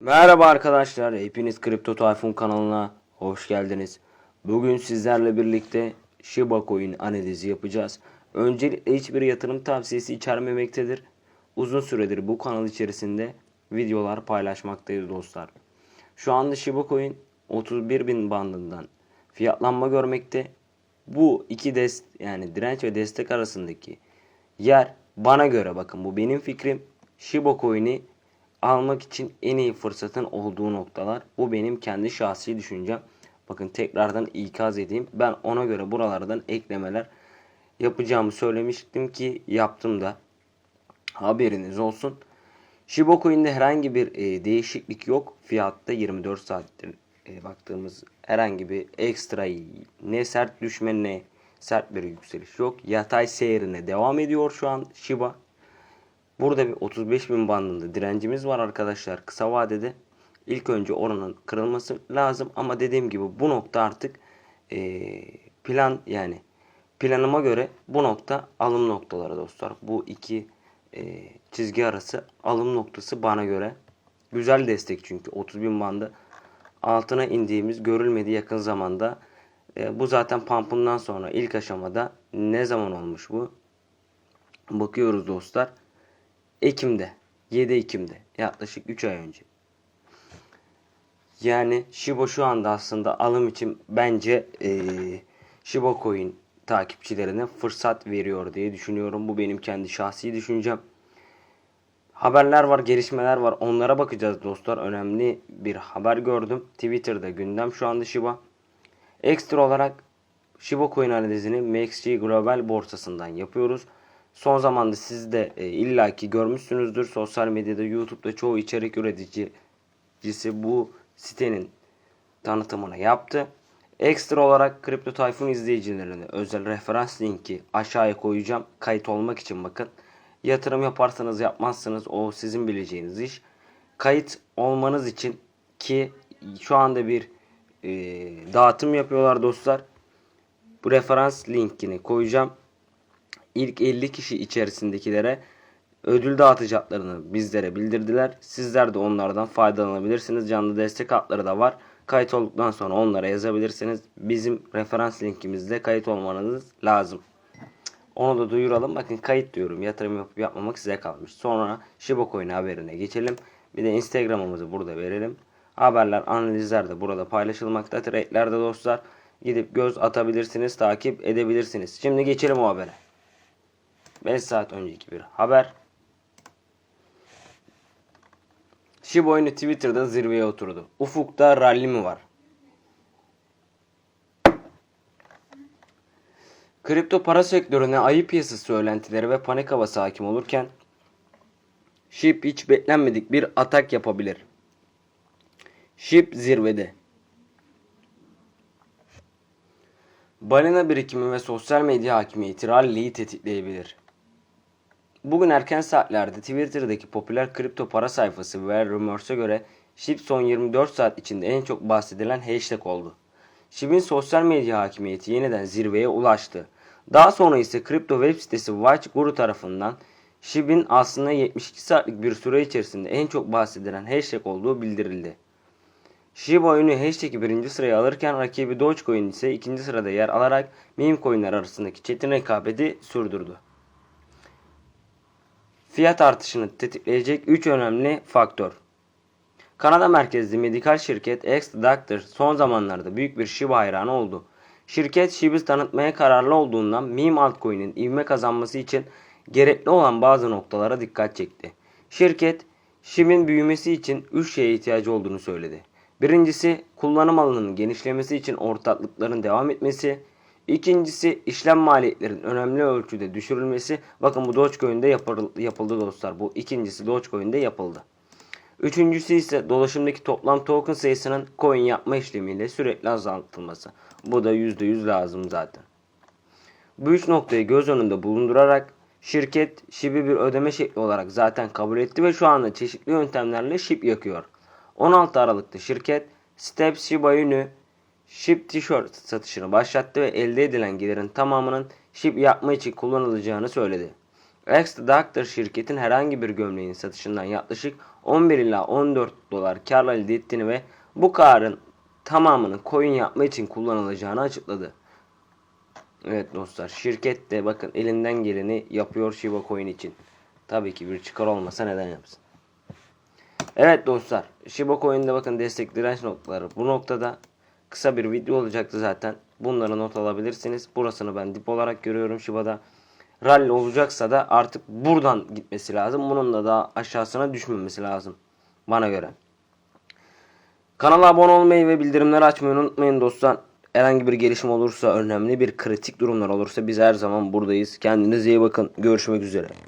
Merhaba arkadaşlar, hepiniz Kripto Tayfun kanalına hoş geldiniz. Bugün sizlerle birlikte Shiba Coin analizi yapacağız. Öncelikle hiçbir yatırım tavsiyesi içermemektedir. Uzun süredir bu kanal içerisinde videolar paylaşmaktayız dostlar. Şu anda Shiba Coin 31.000 bandından fiyatlanma görmekte. Bu iki dest yani direnç ve destek arasındaki yer bana göre bakın bu benim fikrim. Shiba Coin'i almak için en iyi fırsatın olduğu noktalar. Bu benim kendi şahsi düşüncem. Bakın tekrardan ikaz edeyim. Ben ona göre buralardan eklemeler yapacağımı söylemiştim ki yaptım da. Haberiniz olsun. Shiba Coin'de herhangi bir e, değişiklik yok. Fiyatta 24 saattir e, baktığımız herhangi bir ekstra ne sert düşme ne sert bir yükseliş yok. Yatay seyrine devam ediyor şu an Shiba. Burada bir 35 bin bandında direncimiz var arkadaşlar kısa vadede. İlk önce oranın kırılması lazım ama dediğim gibi bu nokta artık eee, plan yani planıma göre bu nokta alım noktaları dostlar. Bu iki eee, çizgi arası alım noktası bana göre güzel destek çünkü 30 bin bandı altına indiğimiz görülmedi yakın zamanda. Eee, bu zaten pump'ından sonra ilk aşamada ne zaman olmuş bu? Bakıyoruz dostlar. Ekim'de. 7 Ekim'de. Yaklaşık 3 ay önce. Yani Shiba şu anda aslında alım için bence eee Shiba Coin takipçilerine fırsat veriyor diye düşünüyorum. Bu benim kendi şahsi düşüncem. Haberler var, gelişmeler var. Onlara bakacağız dostlar. Önemli bir haber gördüm. Twitter'da gündem şu anda Shiba. Ekstra olarak Shiba Coin analizini MXC Global borsasından yapıyoruz. Son zamanda siz de e, illaki görmüşsünüzdür. Sosyal medyada, YouTube'da çoğu içerik üreticisi bu sitenin tanıtımını yaptı. Ekstra olarak Kripto Tayfun izleyicilerine özel referans linki aşağıya koyacağım. Kayıt olmak için bakın. Yatırım yaparsanız yapmazsanız o sizin bileceğiniz iş. Kayıt olmanız için ki şu anda bir e, dağıtım yapıyorlar dostlar. Bu referans linkini koyacağım. İlk 50 kişi içerisindekilere ödül dağıtacaklarını bizlere bildirdiler. Sizler de onlardan faydalanabilirsiniz. Canlı destek hatları da var. Kayıt olduktan sonra onlara yazabilirsiniz. Bizim referans linkimizde kayıt olmanız lazım. Onu da duyuralım. Bakın kayıt diyorum. Yatırım yapıp yapmamak size kalmış. Sonra Shiba haberine geçelim. Bir de Instagram'ımızı burada verelim. Haberler, analizler de burada paylaşılmakta. Trade'lerde dostlar gidip göz atabilirsiniz, takip edebilirsiniz. Şimdi geçelim o habere. 5 saat önceki bir haber. Shiba Inu Twitter'da zirveye oturdu. Ufukta rally mi var? Kripto para sektörüne ayı piyasası söylentileri ve panik havası hakim olurken SHIB hiç beklenmedik bir atak yapabilir. SHIB zirvede. Balina birikimi ve sosyal medya hakimiyeti rally'yi tetikleyebilir. Bugün erken saatlerde Twitter'daki popüler kripto para sayfası ve Rumors'a göre SHIB son 24 saat içinde en çok bahsedilen hashtag oldu. SHIB'in sosyal medya hakimiyeti yeniden zirveye ulaştı. Daha sonra ise kripto web sitesi Watch Guru tarafından SHIB'in aslında 72 saatlik bir süre içerisinde en çok bahsedilen hashtag olduğu bildirildi. Shiba Inu hashtag'i birinci sıraya alırken rakibi Dogecoin ise ikinci sırada yer alarak meme coinler arasındaki çetin rekabeti sürdürdü. Fiyat artışını tetikleyecek 3 önemli faktör. Kanada merkezli medikal şirket X Doctor son zamanlarda büyük bir Shiba hayranı oldu. Şirket Shib'i tanıtmaya kararlı olduğundan meme altcoin'in ivme kazanması için gerekli olan bazı noktalara dikkat çekti. Şirket Shib'in büyümesi için 3 şeye ihtiyacı olduğunu söyledi. Birincisi kullanım alanının genişlemesi için ortaklıkların devam etmesi. İkincisi işlem maliyetlerinin önemli ölçüde düşürülmesi. Bakın bu Dogecoin'de yapıldı, dostlar. Bu ikincisi Dogecoin'de yapıldı. Üçüncüsü ise dolaşımdaki toplam token sayısının coin yapma işlemiyle sürekli azaltılması. Bu da %100 lazım zaten. Bu üç noktayı göz önünde bulundurarak şirket SHIB'i bir ödeme şekli olarak zaten kabul etti ve şu anda çeşitli yöntemlerle SHIB yakıyor. 16 Aralık'ta şirket Steps Shiba Inu SHIB tişört satışını başlattı ve elde edilen gelirin tamamının SHIB yapma için kullanılacağını söyledi. X Doctor şirketin herhangi bir gömleğin satışından yaklaşık 11 ila 14 dolar kar elde ettiğini ve bu karın tamamını coin yapma için kullanılacağını açıkladı. Evet dostlar şirket de bakın elinden geleni yapıyor Shiba Coin için. Tabii ki bir çıkar olmasa neden yapsın. Evet dostlar Shiba Coin'de bakın destek direnç noktaları bu noktada kısa bir video olacaktı zaten. Bunları not alabilirsiniz. Burasını ben dip olarak görüyorum Shiba'da. Rally olacaksa da artık buradan gitmesi lazım. Bunun da daha aşağısına düşmemesi lazım. Bana göre. Kanala abone olmayı ve bildirimleri açmayı unutmayın dostlar. Herhangi bir gelişme olursa, önemli bir kritik durumlar olursa biz her zaman buradayız. Kendinize iyi bakın. Görüşmek üzere.